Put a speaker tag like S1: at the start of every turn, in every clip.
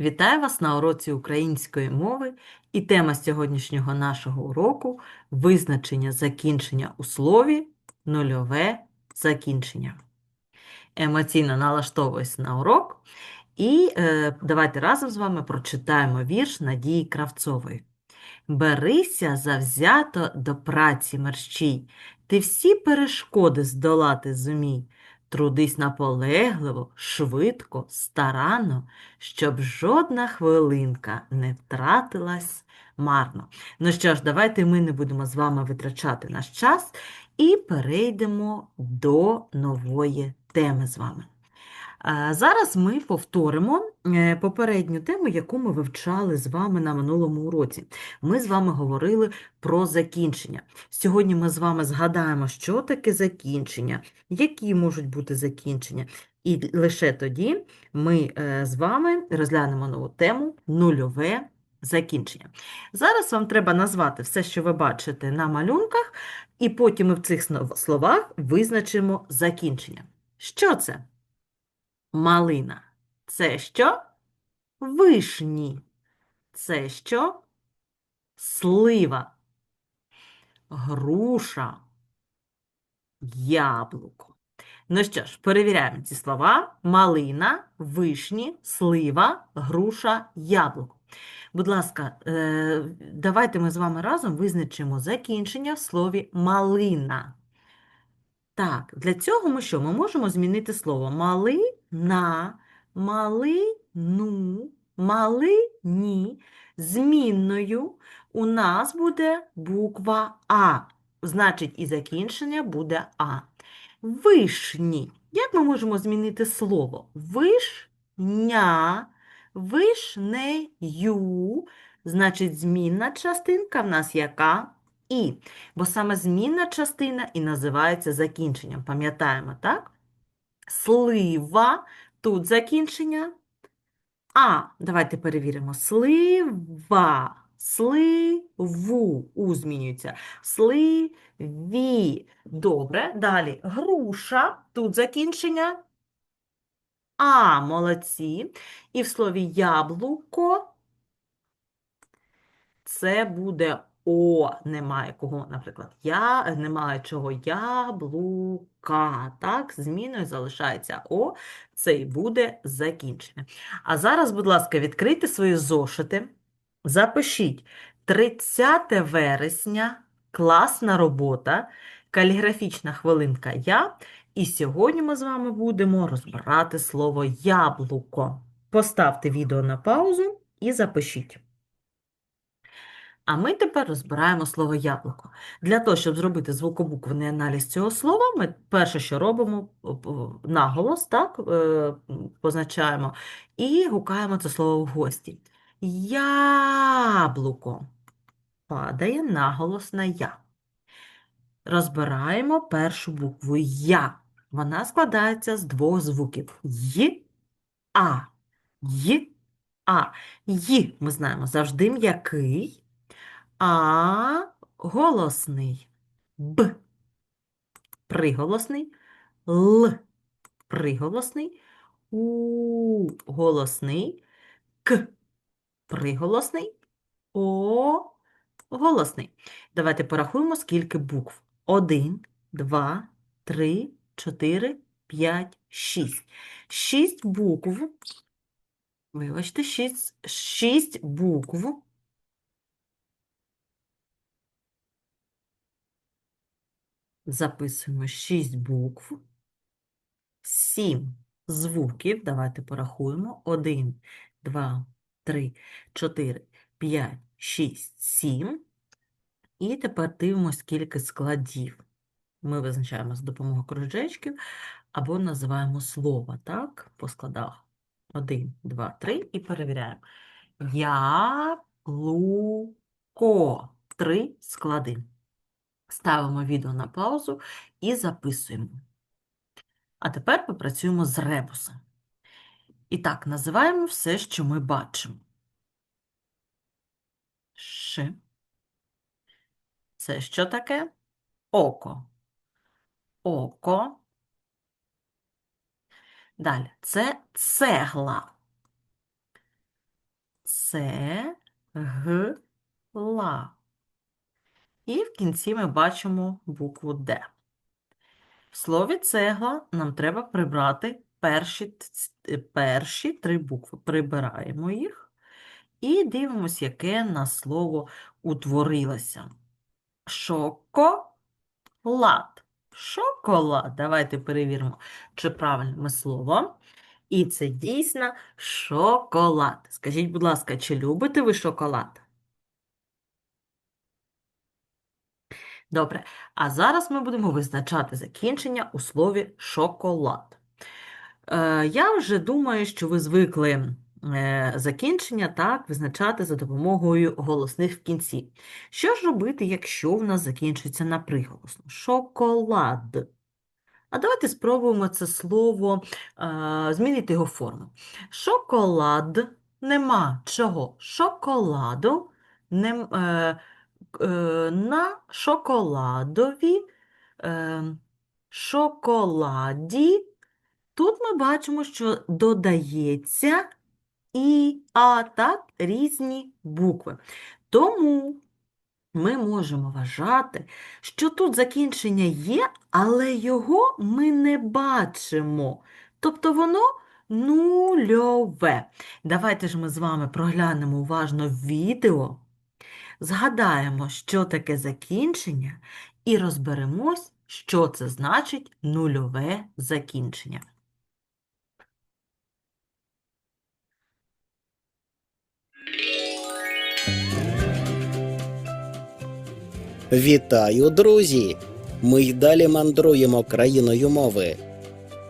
S1: Вітаю вас на уроці української мови і тема сьогоднішнього нашого уроку визначення закінчення у слові нульове закінчення. Емоційно налаштовуюсь на урок і е, давайте разом з вами прочитаємо вірш Надії Кравцової. Берися завзято до праці мерщій, ти всі перешкоди здолати зумій. Трудись наполегливо, швидко, старанно, щоб жодна хвилинка не втратилась марно. Ну що ж, давайте ми не будемо з вами витрачати наш час і перейдемо до нової теми з вами. Зараз ми повторимо е, попередню тему, яку ми вивчали з вами на минулому уроці. Ми з вами говорили про закінчення. Сьогодні ми з вами згадаємо, що таке закінчення, які можуть бути закінчення. І лише тоді ми е, з вами розглянемо нову тему нульове закінчення. Зараз вам треба назвати все, що ви бачите на малюнках, і потім ми в цих словах визначимо закінчення. Що це? Малина. Це що? Вишні. Це що? Слива. Груша. Яблуко. Ну що ж, перевіряємо ці слова. Малина, вишні, слива, груша, яблуко. Будь ласка, е, давайте ми з вами разом визначимо закінчення в слові малина. Так, для цього ми що? Ми можемо змінити слово малина, малину, малині. Змінною у нас буде буква А. Значить, і закінчення буде А. Вишні. Як ми можемо змінити слово? Вишня, вишнею. Значить, змінна частинка в нас яка? І. Бо саме змінна частина і називається закінченням. Пам'ятаємо, так? Слива. Тут закінчення. А, давайте перевіримо. Слива. Сливу. У змінюється. Сливі. Добре. Далі. Груша. Тут закінчення. А, молодці. І в слові яблуко це буде О, немає кого, наприклад, я, немає чого яблука. Так, зміною залишається О, це і буде закінчення. А зараз, будь ласка, відкрийте свої зошити, запишіть 30 вересня, класна робота, каліграфічна хвилинка я. І сьогодні ми з вами будемо розбирати слово яблуко. Поставте відео на паузу і запишіть. А ми тепер розбираємо слово яблуко. Для того, щоб зробити звукобуквений аналіз цього слова, ми перше, що робимо, наголос, так, е, позначаємо, і гукаємо це слово в гості. Яблуко. Падає наголос на я. Розбираємо першу букву Я. Вона складається з двох звуків Й, А. Й, А. Й, ми знаємо, завжди м'який. А голосний. Б. Приголосний. Л. Приголосний. У. Голосний. К. Приголосний. О. Голосний. Давайте порахуємо, скільки букв. Один, два, три, чотири, п'ять, шість. Шість букв. Вибачте, шість, шість букв. Записуємо 6 букв, 7 звуків. Давайте порахуємо. 1, 2, 3, 4, 5, 6, 7. І тепер дивимося, скільки складів. Ми визначаємо за допомогою кружечків або називаємо слово, так, по складах. 1, 2, 3 і перевіряємо. Яблуко. Три склади. Ставимо відео на паузу і записуємо. А тепер попрацюємо з ребусом. І так, називаємо все, що ми бачимо. Ш. Це що таке? Око. Око. Далі. Це цегла. Це г, ла. І в кінці ми бачимо букву Д. В слові цегла нам треба прибрати перші, е, перші три букви. Прибираємо їх і дивимося, яке на слово утворилося. Шоколад. Шоколад. Давайте перевіримо, чи правильне слово. І це дійсно шоколад. Скажіть, будь ласка, чи любите ви шоколад? Добре. А зараз ми будемо визначати закінчення у слові шоколад. Е, я вже думаю, що ви звикли е, закінчення так визначати за допомогою голосних в кінці. Що ж робити, якщо в нас закінчується на приголосну? Шоколад. А давайте спробуємо це слово е, змінити його форму. Шоколад нема чого? Шоколаду нем, е, е, на шоколадові, е, шоколаді. Тут ми бачимо, що додається і, а, так, різні букви. Тому ми можемо вважати, що тут закінчення є, але його ми не бачимо. Тобто воно нульове. Давайте ж ми з вами проглянемо уважно відео, згадаємо, що таке закінчення, і розберемось, що це значить нульове закінчення.
S2: Вітаю, друзі! Ми й далі мандруємо країною мови.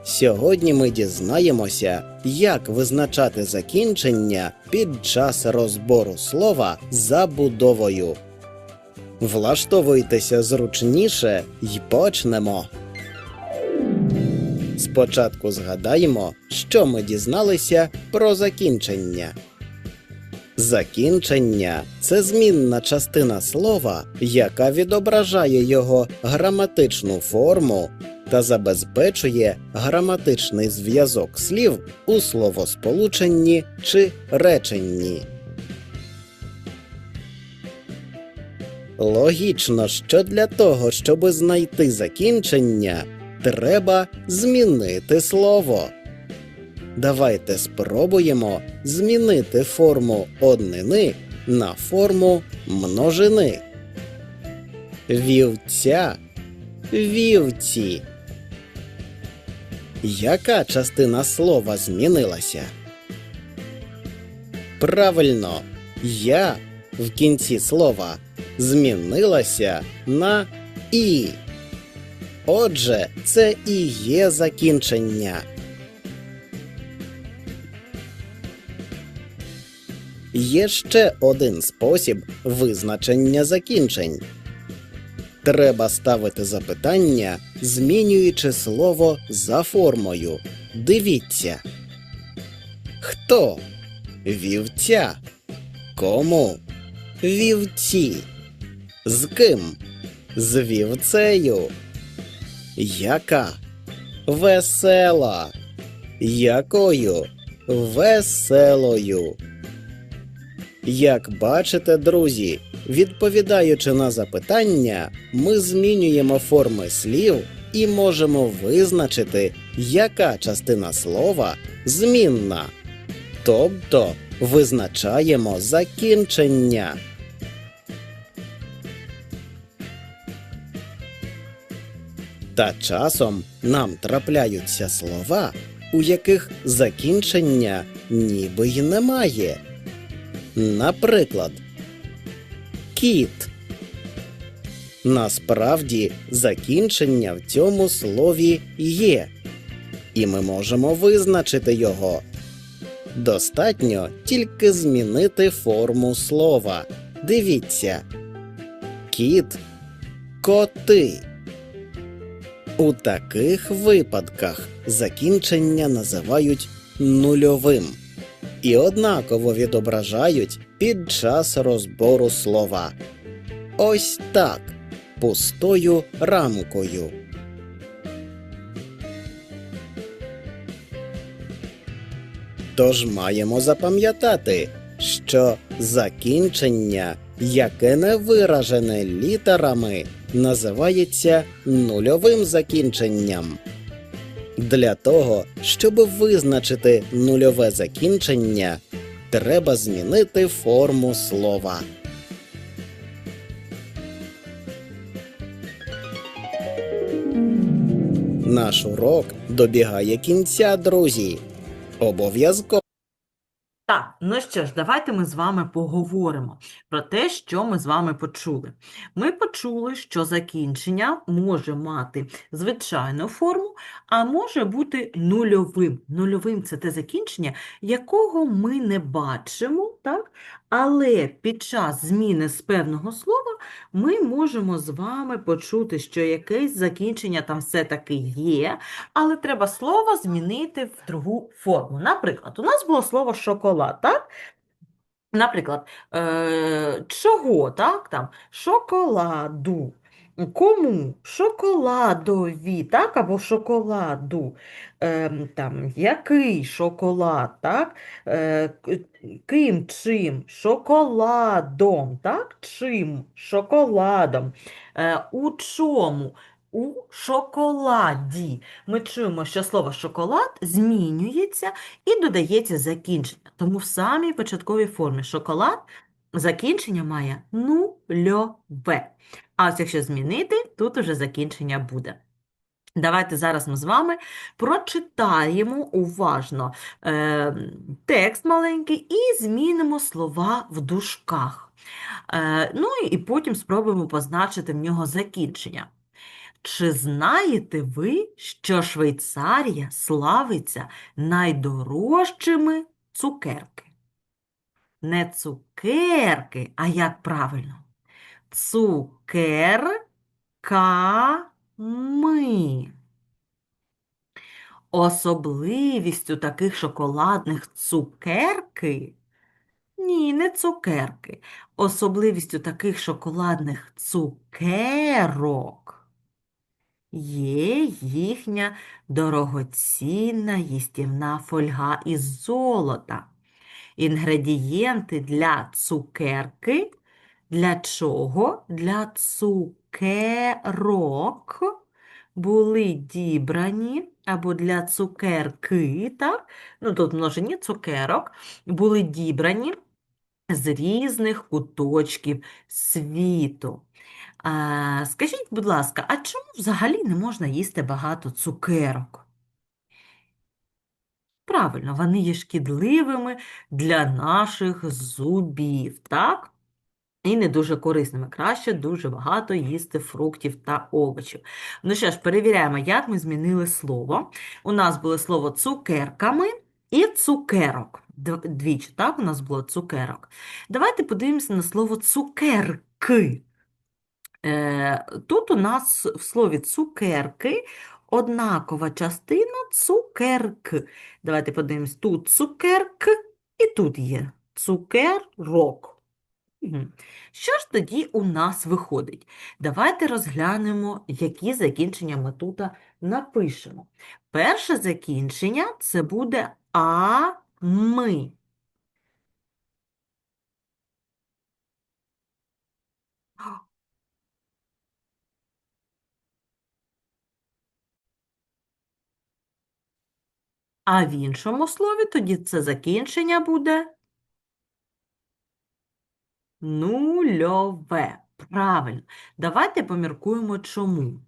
S2: Сьогодні ми дізнаємося, як визначати закінчення під час розбору слова забудовою. Влаштовуйтеся зручніше й почнемо. Спочатку згадаємо, що ми дізналися про закінчення. Закінчення це змінна частина слова, яка відображає його граматичну форму та забезпечує граматичний зв'язок слів у словосполученні чи реченні. Логічно, що для того, щоб знайти закінчення, треба змінити слово. Давайте спробуємо змінити форму однини на форму множини. Вівця, вівці. Яка частина слова змінилася? Правильно, я в кінці слова змінилася на і. Отже, це і є закінчення. Є ще один спосіб визначення закінчень. Треба ставити запитання, змінюючи слово за формою. Дивіться. Хто? Вівця. Кому? Вівці. З ким? З вівцею. Яка? Весела. Якою? Веселою. Як бачите, друзі, відповідаючи на запитання, ми змінюємо форми слів і можемо визначити, яка частина слова змінна. Тобто визначаємо закінчення. Та часом нам трапляються слова, у яких закінчення ніби й немає. Наприклад, кіт. Насправді закінчення в цьому слові є, і ми можемо визначити його. Достатньо тільки змінити форму слова. Дивіться. Кіт коти. У таких випадках закінчення називають нульовим і однаково відображають під час розбору слова. Ось так, пустою рамкою. Тож маємо запам'ятати, що закінчення, яке не виражене літерами, називається нульовим закінченням. Для того, щоб визначити нульове закінчення, треба змінити форму слова. Наш урок добігає кінця, друзі. Обов'язково.
S1: Так, ну що ж, давайте ми з вами поговоримо про те, що ми з вами почули. Ми почули, що закінчення може мати звичайну форму, а може бути нульовим. Нульовим це те закінчення, якого ми не бачимо, так? Але під час зміни з певного слова ми можемо з вами почути, що якесь закінчення там все-таки є, але треба слово змінити в другу форму. Наприклад, у нас було слово шоколад, так? Наприклад, е, чого, так? Там, шоколаду. Кому? Шоколадові, так? Або шоколаду. Ем, там, який шоколад, так? Е, ким, чим? Шоколадом, так? Чим? Шоколадом. Е, у чому? У шоколаді. Ми чуємо, що слово шоколад змінюється і додається закінчення. Тому в самій початковій формі шоколад закінчення має нульове. А ось якщо змінити, тут уже закінчення буде. Давайте зараз ми з вами прочитаємо уважно е, текст маленький і змінимо слова в дужках. Е, ну і потім спробуємо позначити в нього закінчення. Чи знаєте ви, що Швейцарія славиться найдорожчими цукерки? Не цукерки, а як правильно? Цукерками. Особливістю таких шоколадних цукерки ні, не цукерки. Особливістю таких шоколадних цукерок є їхня дорогоцінна їстівна фольга із золота. Інгредієнти для цукерки. Для чого? Для цукерок були дібрані, або для цукерки, так? Ну, тут множині цукерок, були дібрані з різних куточків світу. А, скажіть, будь ласка, а чому взагалі не можна їсти багато цукерок? Правильно, вони є шкідливими для наших зубів, так? І не дуже корисними. Краще дуже багато їсти фруктів та овочів. Ну що ж, перевіряємо, як ми змінили слово. У нас було слово цукерками і цукерок. Двічі, так, у нас було цукерок. Давайте подивимося на слово цукерки. Е, Тут у нас в слові цукерки однакова частина цукерк. Давайте подивимось, тут цукерк і тут є цукерок. Що ж тоді у нас виходить? Давайте розглянемо, які закінчення ми тут напишемо. Перше закінчення це буде а ми. А в іншому слові тоді це закінчення буде нульове. Правильно. Давайте поміркуємо, чому.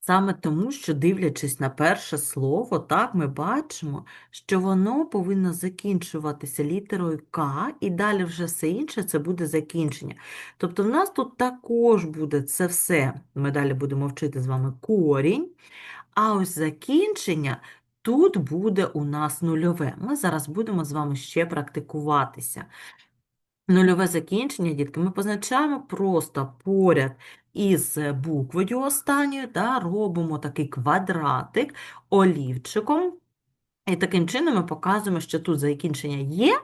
S1: Саме тому, що дивлячись на перше слово, так, ми бачимо, що воно повинно закінчуватися літерою К, і далі вже все інше це буде закінчення. Тобто в нас тут також буде це все. Ми далі будемо вчити з вами корінь, а ось закінчення тут буде у нас нульове. Ми зараз будемо з вами ще практикуватися. Нульове закінчення, дітки, ми позначаємо просто поряд із буквою останньою, та робимо такий квадратик олівчиком. І таким чином ми показуємо, що тут закінчення є,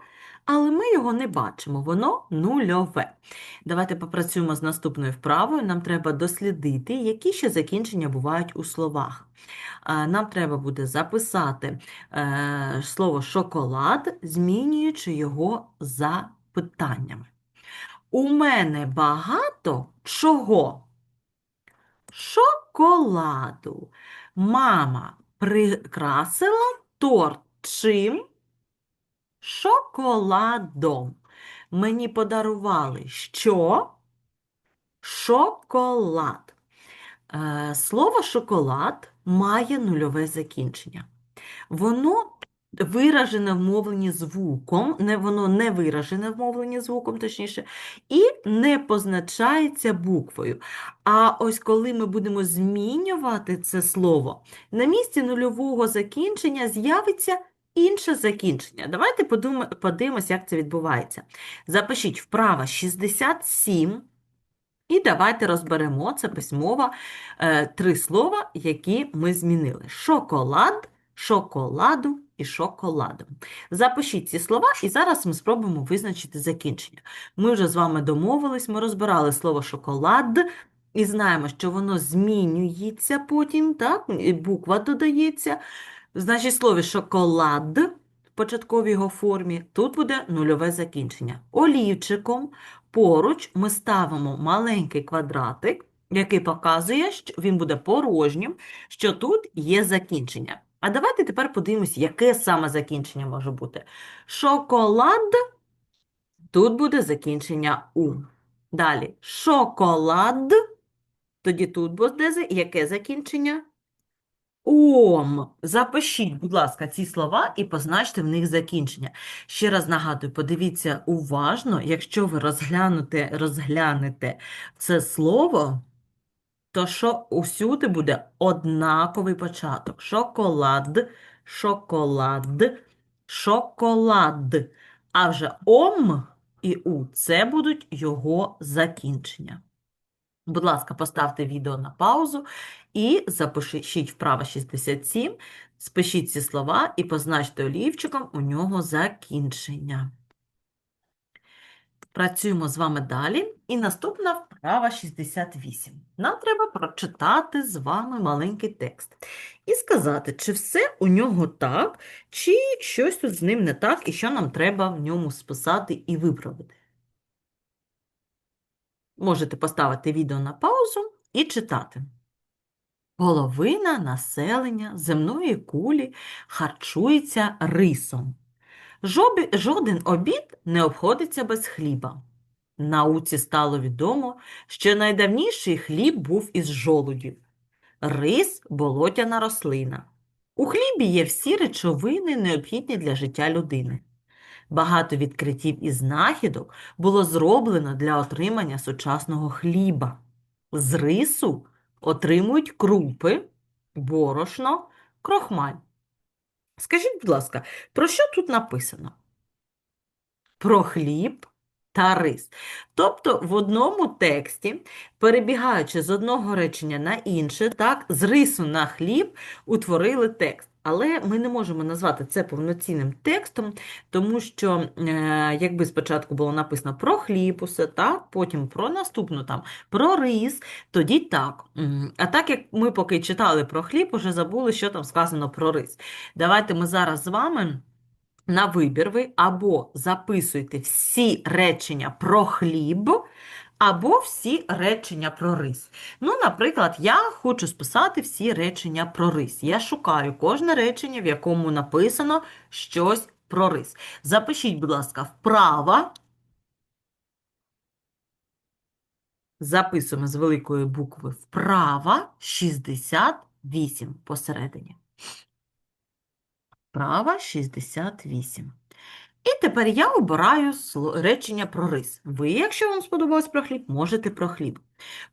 S1: але ми його не бачимо, воно нульове. Давайте попрацюємо з наступною вправою. Нам треба дослідити, які ще закінчення бувають у словах. Нам треба буде записати е, слово шоколад, змінюючи його запитаннями. У мене багато чого? Шоколаду. Мама прикрасила торт чим? Шоколадом. Мені подарували що? Шоколад. Е, Слово шоколад має нульове закінчення. Воно виражене в мовленні звуком, не, воно не виражене в мовленні звуком, точніше, і не позначається буквою. А ось коли ми будемо змінювати це слово, на місці нульового закінчення з'явиться інше закінчення. Давайте подивимось, як це відбувається. Запишіть вправо 67. І давайте розберемо це письмово е, три слова, які ми змінили: шоколад, шоколаду і шоколадом. Запишіть ці слова, і зараз ми спробуємо визначити закінчення. Ми вже з вами домовились, ми розбирали слово шоколад і знаємо, що воно змінюється потім, так? Буква додається. В слові шоколад в початковій його формі тут буде нульове закінчення. Олівчиком поруч ми ставимо маленький квадратик, який показує, що він буде порожнім, що тут є закінчення. А давайте тепер подивимось, яке саме закінчення може бути. Шоколад, тут буде закінчення У. Далі шоколад, тоді тут буде яке закінчення? Ом. Запишіть, будь ласка, ці слова і позначте в них закінчення. Ще раз нагадую, подивіться уважно, якщо ви розглянете, розглянете це слово, то що усюди буде однаковий початок. Шоколад, шоколад, шоколад. А вже ом і у це будуть його закінчення. Будь ласка, поставте відео на паузу і запишіть вправо 67, спишіть ці слова і позначте олівчиком у нього закінчення. Працюємо з вами далі. І наступна вправа 68. Нам треба прочитати з вами маленький текст і сказати, чи все у нього так, чи щось тут з ним не так, і що нам треба в ньому списати і виправити. Можете поставити відео на паузу і читати. Половина населення земної кулі харчується рисом. Жоден обід не обходиться без хліба. Науці стало відомо, що найдавніший хліб був із жолудів. Рис – болотяна рослина. У хлібі є всі речовини, необхідні для життя людини. Багато відкриттів і знахідок було зроблено для отримання сучасного хліба. З рису отримують крупи, борошно, крохмаль. Скажіть, будь ласка, про що тут написано? Про хліб та рис. Тобто в одному тексті, перебігаючи з одного речення на інше, так, з рису на хліб утворили текст. Але ми не можемо назвати це повноцінним текстом, тому що е, якби спочатку було написано про хліб, усе, так, потім про наступну там, про рис, тоді так. А так як ми поки читали про хліб, уже забули, що там сказано про рис. Давайте ми зараз з вами на вибір ви або записуйте всі речення про хліб, або всі речення про рис. Ну, наприклад, я хочу списати всі речення про рис. Я шукаю кожне речення, в якому написано щось про рис. Запишіть, будь ласка, вправо. Записуємо з великої букви вправо 68 посередині. Вправо 68. І тепер я обираю речення про рис. Ви, якщо вам сподобалось про хліб, можете про хліб.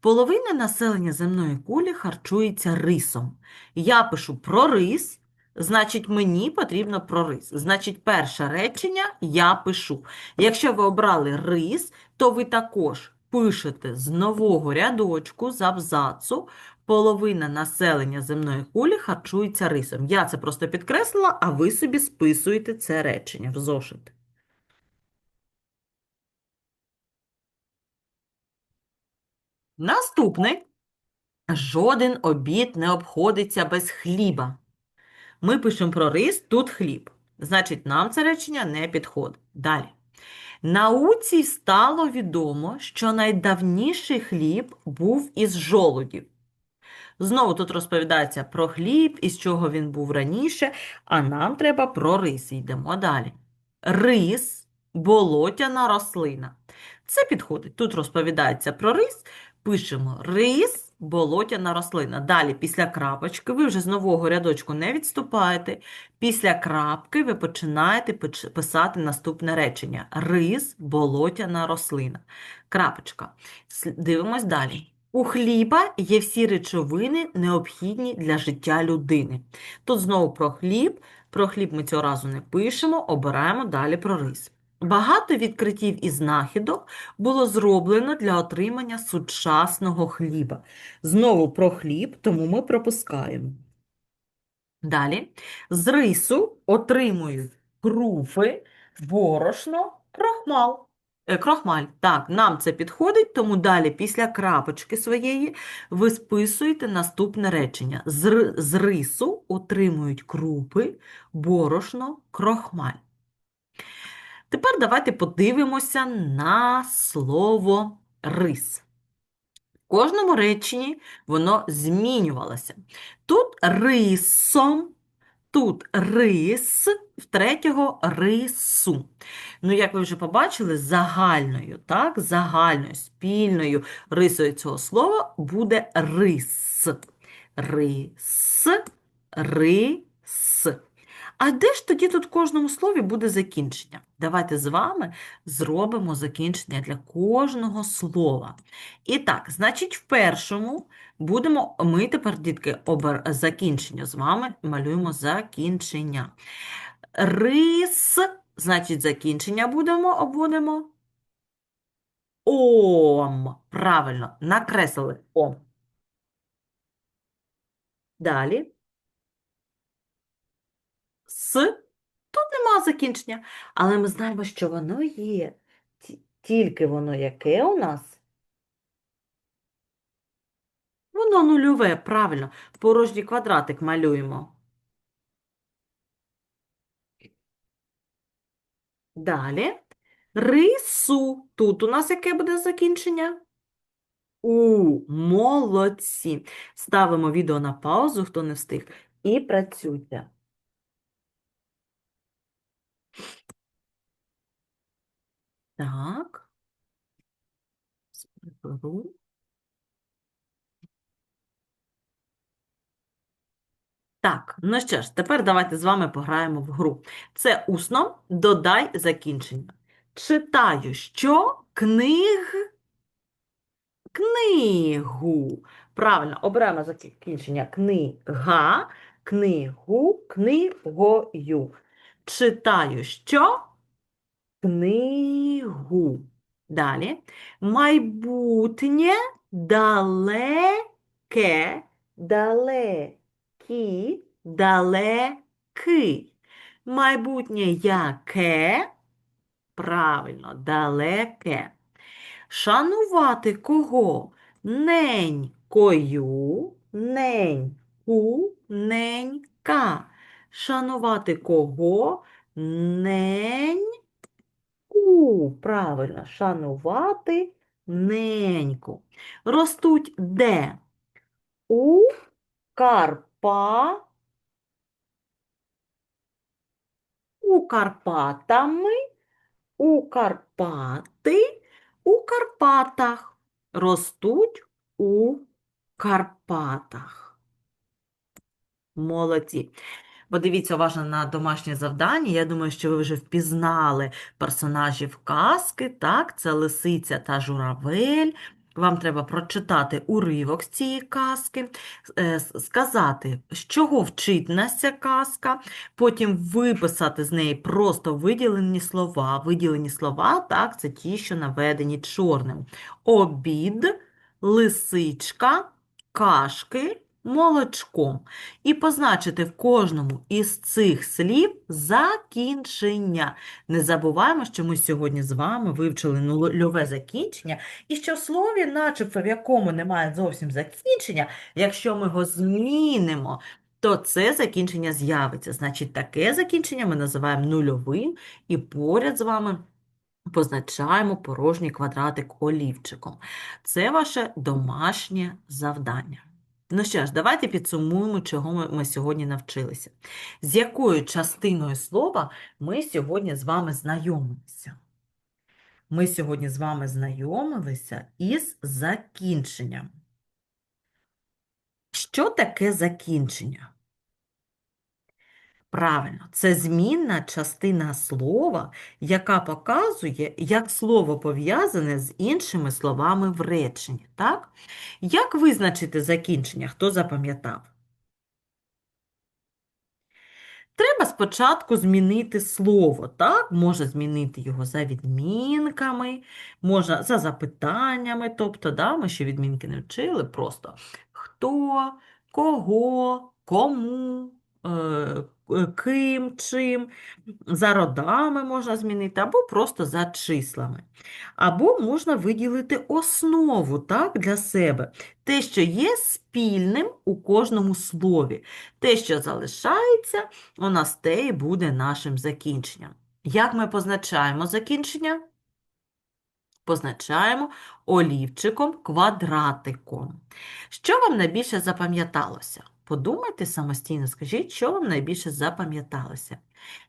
S1: Половина населення земної кулі харчується рисом. Я пишу про рис, значить мені потрібно про рис. Значить, перше речення я пишу. Якщо ви обрали рис, то ви також пишете з нового рядочку, з абзацу, половина населення земної кулі харчується рисом. Я це просто підкреслила, а ви собі списуєте це речення в зошит. Наступний. Жоден обід не обходиться без хліба. Ми пишемо про рис, тут хліб. Значить, нам це речення не підходить. Далі. Науці стало відомо, що найдавніший хліб був із жолудів. Знову тут розповідається про хліб, із чого він був раніше, а нам треба про рис. Йдемо далі. Рис болотяна рослина. Це підходить. Тут розповідається про рис, пишемо рис болотяна рослина. Далі, після крапочки, ви вже з нового рядочку не відступаєте. Після крапки ви починаєте писати наступне речення. Рис болотяна рослина. Крапочка. Дивимось далі. У хліба є всі речовини, необхідні для життя людини. Тут знову про хліб. Про хліб ми цього разу не пишемо, обираємо далі про рис. Багато відкриттів і знахідок було зроблено для отримання сучасного хліба. Знову про хліб, тому ми пропускаємо. Далі. З рису отримують крупи, борошно, крохмал. Е, крохмаль. Так, нам це підходить, тому далі після крапочки своєї ви списуєте наступне речення. З, з рису отримують крупи, борошно, крохмаль. Тепер давайте подивимося на слово рис. В кожному реченні воно змінювалося. Тут рисом, тут рис, в третього рису. Ну, як ви вже побачили, загальною, так, загальною, спільною рисою цього слова буде рис. Рис, рис. А де ж тоді тут в кожному слові буде закінчення? Давайте з вами зробимо закінчення для кожного слова. І так, значить, в першому будемо ми тепер, дітки, обер... закінчення з вами малюємо закінчення. Рис, значить, закінчення будемо обводимо. Ом. Правильно, накреслили ом. Далі. С. Тут нема закінчення, але ми знаємо, що воно є. Тільки воно яке у нас? Воно нульове, правильно. Порожній квадратик малюємо. Далі. Рису. Тут у нас яке буде закінчення? У, молодці. Ставимо відео на паузу, хто не встиг, і працюйте. Так. Приберу. Так, ну що ж, тепер давайте з вами пограємо в гру. Це усно, додай закінчення. Читаю, що книг, книгу. Правильно, обираємо закінчення книга, книгу, книгою. Читаю, що книгу. Далі. Майбутнє далеке, далекі, далекий. Майбутнє яке? Правильно, далеке. Шанувати кого? Ненькою, неньку, ненька. Шанувати кого? Неньку. Правильно, шанувати неньку. Ростуть де? У Карпа. У Карпатами. У Карпати. У Карпатах. Ростуть у Карпатах. Молодці. Подивіться уважно на домашнє завдання. Я думаю, що ви вже впізнали персонажів казки. Так, це лисиця та журавель. Вам треба прочитати уривок з цієї казки, е, сказати, з чого вчить нас ця казка, потім виписати з неї просто виділені слова. Виділені слова, так, це ті, що наведені чорним. Обід, лисичка, кашки, молочком. І позначити в кожному із цих слів закінчення. Не забуваємо, що ми сьогодні з вами вивчили нульове закінчення, і що в слові, начебто, в якому немає зовсім закінчення, якщо ми його змінимо, то це закінчення з'явиться. Значить, таке закінчення ми називаємо нульовим, і поряд з вами позначаємо порожній квадратик олівчиком. Це ваше домашнє завдання. Ну що ж, давайте підсумуємо, чого ми, сьогодні навчилися. З якою частиною слова ми сьогодні з вами знайомилися? Ми сьогодні з вами знайомилися із закінченням. Що таке закінчення? Правильно, це змінна частина слова, яка показує, як слово пов'язане з іншими словами в реченні. Так? Як визначити закінчення? Хто запам'ятав? Треба спочатку змінити слово, так? Можна змінити його за відмінками, можна за запитаннями, тобто, да, ми ще відмінки не вчили, просто хто, кого, кому, ким, чим, за родами можна змінити, або просто за числами. Або можна виділити основу так, для себе, те, що є спільним у кожному слові, те, що залишається, у нас те і буде нашим закінченням. Як ми позначаємо закінчення? Позначаємо олівчиком квадратиком. Що вам найбільше запам'яталося? Подумайте самостійно, скажіть, що вам найбільше запам'яталося,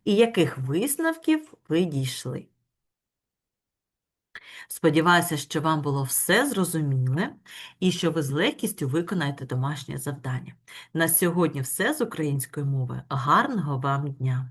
S1: і яких висновків ви дійшли. Сподіваюся, що вам було все зрозуміле і що ви з легкістю виконаєте домашнє завдання. На сьогодні все з української мови. Гарного вам дня!